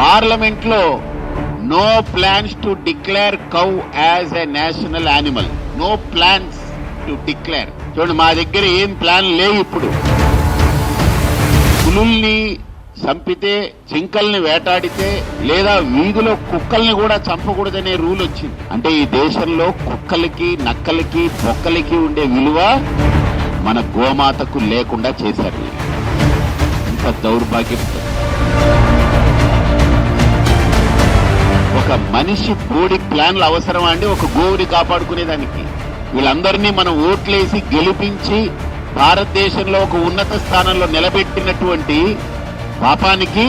పార్లమెంట్లో no plans to declare cow as a national animal. No plans to declare. చూడండి మా దగ్గర ఏం ప్లాన్ లేవు ఇప్పుడు. పులుల్ని చంపితే జింకల్ని వేటాడితే లేదా వీధిలో కుక్కల్ని కూడా చంపకూడదనే రూల్ వచ్చింది. అంటే ఈ దేశంలో కుక్కలకి నక్కలకి బొక్కలకి ఉండే విలువ మన గోమాతకు లేకుండా చేశారు. ఇంత దౌర్భాగ్యం మనిషి బోడి ప్లాన్లు అవసరమా అండి? ఒక గోవుని కాపాడుకునేదానికి. వీళ్ళందరినీ మనం ఓట్లేసి గెలిపించి భారతదేశంలో ఒక ఉన్నత స్థానంలో నిలబెట్టినటువంటి పాపానికి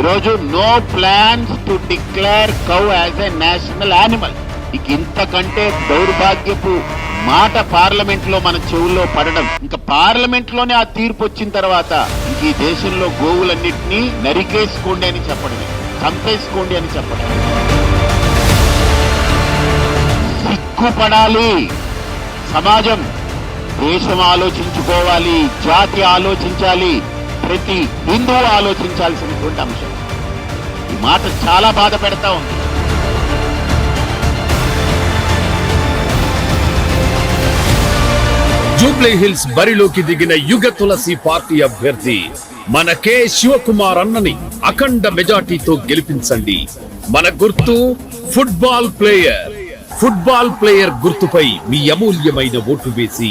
ఈరోజు no plans to declare cow as a national animal. ఇక ఇంతకంటే దౌర్భాగ్యపు మాట పార్లమెంట్లో మన చెవుల్లో పడడం. ఇంకా పార్లమెంట్లోనే ఆ తీర్పు వచ్చిన తర్వాత ఇంక ఈ దేశంలో గోవులన్నింటినీ నరికేసుకోండి అని చెప్పడమే. చంపేసుకోండి అని చెప్పడం సిగ్గుపడాలి. సమాజం దేశం ఆలోచించుకోవాలి జాతి ఆలోచించాలి ప్రతి హిందువు ఆలోచించాల్సినటువంటి అంశం. ఈ మాట చాలా బాధ పెడతా ఉంది. జూబ్లీ హిల్స్ బరిలోకి దిగిన యుగ తులసి పార్టీ అభ్యర్థి మన కె శివకుమార్ అన్నని అఖండ మెజార్టీతో గెలిపించండి. మన గుర్తు ఫుట్బాల్ ప్లేయర్ ఫుట్బాల్ ప్లేయర్ గుర్తుపై మీ అమూల్యమైన ఓటు వేసి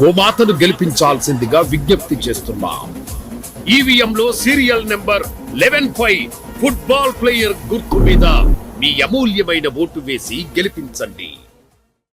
గోమాతను గెలిపించాల్సిందిగా విజ్ఞప్తి చేస్తున్నాం. ఈవీఎంలో సీరియల్ నెంబర్ లెవెన్ పై ఫుట్బాల్ ప్లేయర్ గుర్తు మీద మీ అమూల్యమైన ఓటు వేసి గెలిపించండి.